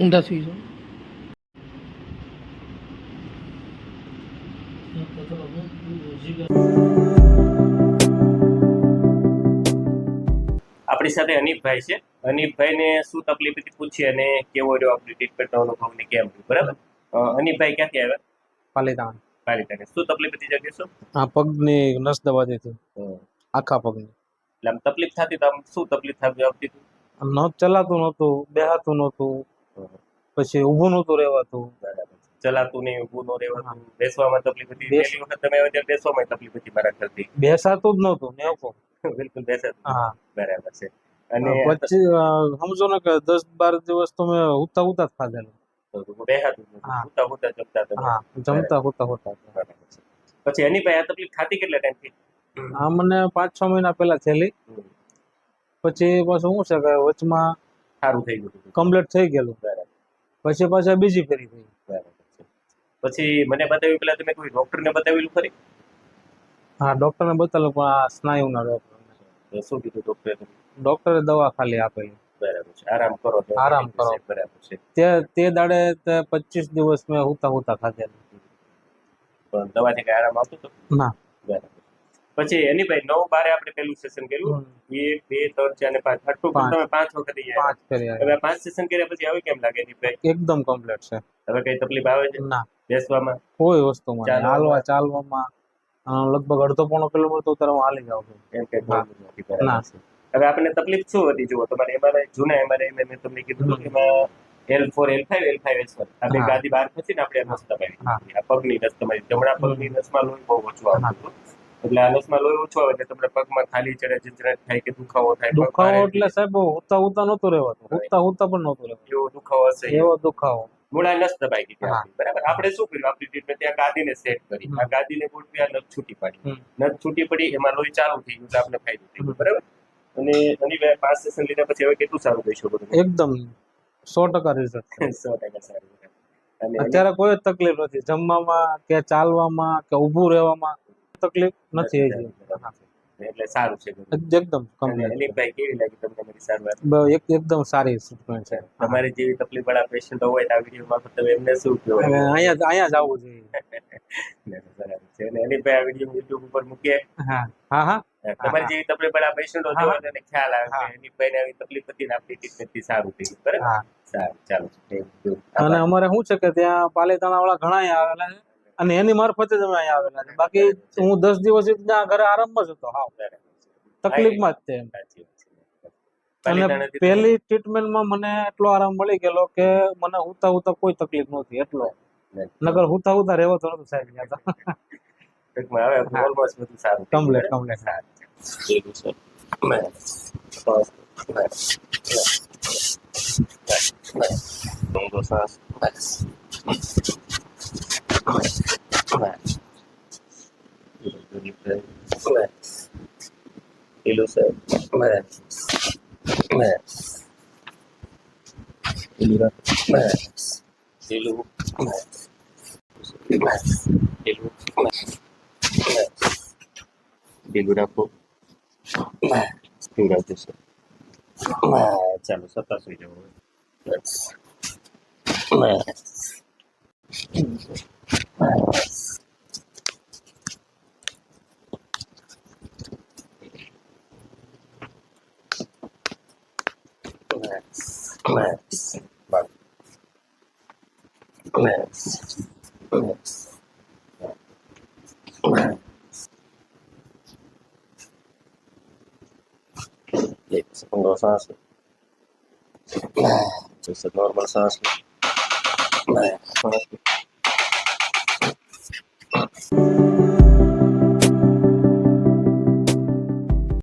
ઊંધા સુઈ જાઓ. આપણી સાથે અનિફભાઈ છે. અનિફભાઈને શું તકલીફ હતી પૂછી અને કેવો રહ્યો આપણી ટ્રીટમેન્ટનો અનુભવ ને કેમ રહ્યું? બરાબર? અનિફભાઈ ક્યાંથી આવ્યા? પાલીતાણ. પાલિતાણે. શું તકલીફ હતી જગ્યા શું? પગ પગની નસ દબાતી હતી. આખા પગની. એટલે આમ તકલીફ થતી તો આમ શું તકલીફ થતી આવતી હતી? આમ ન ચલાતું નહોતું બેહાતું નહોતું. પછી ઊભું નહોતું રહેવાતું. ચલાતું નહીં ઊભું ન રહેવાતું. બેસવામાં તકલીફ હતી. પહેલી વખત તમે આવ્યા ત્યારે બેસવામાં તકલીફ હતી મારા ખ્યાલથી બેસાતું જ નહોતું નેવું બિલકુલ બેસાતું હા. બરાબર છે. અને પછી સમજો ને કે દસ બાર દિવસ તો મેં ઉતા ઉતા જ ખાધેલું. બેહાતું ઉતા ઉતા જમતા હતા જમતા ઉતા ઉતા. બરાબર એની પછી અનિફભાઈ આ તકલીફ થતી કેટલા ટાઈમથી આ મને પાંચ છ મહિના પહેલા થયેલી. પછી પાછું શું છે કે વચમાં સારું થઈ ગયું કમ્પ્લીટ થઈ ગયેલું બરાબર પછી પાછા બીજી ફેરી થઈ. બરાબર પછી મને બતાવ્યું પેલા તમે કોઈ ડોક્ટરને બતાવેલું ખરી? હા ડોક્ટરને બતાવેલું પણ આ સ્નાયુના ડોક્ટર શું કીધું ડોક્ટરે? ડોક્ટરે દવા ખાલી આપેલી. બરાબર છે. આરામ કરો આરામ કરો. બરાબર છે. તે તે દાડે તે પચીસ દિવસ મેં હુતા હુતા ખાધેલું. પણ દવાથી કઈ આરામ આવતો હતો ના. બરાબર. પછી એની ભાઈ નવ બારે આપણે પેલું સેશન કર્યું. એક બે ત્રણ ચાર ને પાંચ. આટલું પણ પાંચ. તમે પાંચ વખત. હવે પાંચ સેશન કર્યા પછી હવે કેમ લાગે એની ભાઈ? એકદમ કમ્પ્લીટ છે. હવે કઈ તકલીફ આવે છે? ના. બેસવામાં? કોઈ વસ્તુમાં. ચાલવામાં? હાલવા ચાલવામાં. લગભગ અડધો પોણો કિલોમીટર તો ઉતારવા હાલી જાવ છું. એમ કે ના. છે. હવે આપણને તકલીફ શું હતી? જુઓ તમારે એમાં જૂના એમાં મેં તમને કીધું કે એમાં L four L five L five S આ બે ગાદી બહાર પછી ને આપણે નસ દબાવી. આ પગની નસ તમારી જમણા પગની નસમાં લોહી બહુ ઓછું આવતું હતું. એટલે આ નસમાં લોહી ઓછું આવે એટલે તમને પગમાં ખાલી ચડે ઝંઝરાટ થાય કે દુખાવો થાય દુખાવો એટલે સાહેબ ઉતા ઉતા નતો રહેવાતું ઉતા ઉતા પણ નહોતું રહેવાતું એવો દુખાવો હશે. એવો દુખાવો. મૂળા નસ દબાઈ ગઈ બરાબર? આપણે શું કર્યું? આપણી ટ્રીટમેન્ટ ત્યાં ગાદીને સેટ કરી. આ ગાદીને ગોઠવી આ નસ છૂટી પાડી. નસ છૂટી પડી એમાં લોહી ચાલુ થઈ ગયું એટલે આપણે ફાયદો થઈ બરાબર? અને બે પાંચ સેશન લીધા પછી હવે કેટલું સારું થઈ શકો એકદમ સો ટકા રિઝલ્ટ સો ટકા સારું. અને અત્યારે કોઈ તકલીફ નથી. જમવામાં કે ચાલવામાં કે ઊભું રહેવામાં તકલીફ નથી હજી. એટલે સારું છે એકદમ કમ્પ્લીટ કેવી લાગી તમને મારી સારવાર? એક એકદમ સારી ટ્રીટમેન્ટ છે. તમારી જેવી તકલીફ વાળા પેશન્ટ હોય તો આ વિડીયોમાં તમે એમને શું કહો? અહીંયા અહીંયા જ આવવું જોઈએ. બરાબર છે. અને અનિલભાઈ આ વીડિયો યુટ્યુબ ઉપર મૂકીએ. હા હા હા. તમારી જેવી તકલીફ વાળા પેશન્ટો હોય તો એને ખ્યાલ આવે. કે અનિલભાઈને આવી તકલીફ હતી ને આપણી ટ્રીટમેન્ટથી સારું થઈ બરાબર? સારું ચાલો. અને અમારે શું છે કે ત્યાં પાલેતાણા વાળા ઘણા આવેલા છે. અને એની મારફતે જ અમે અહીંયા આવેલા છે. બાકી હું દસ દિવસ ત્યાં ઘરે આરામમાં જ હતો હાવ. તકલીફમાં જ છે. અને પહેલી ટ્રીટમેન્ટમાં મને એટલો આરામ મળી ગયેલો કે મને હુતા હુતા કોઈ તકલીફ નહોતી એટલો. નગર હુતા હુતા રહેવાતો નતો સાહેબ ત્યાં તો. કમ્પ્લેટ હવે હા. ilusión. Dilurapo. Plural de eso. Chalo, sapa soy yo. Más. Más. Más. Bless. Bless. Bless. Bless. Ya, pendosa. Terus normal sas. Bless. Bless.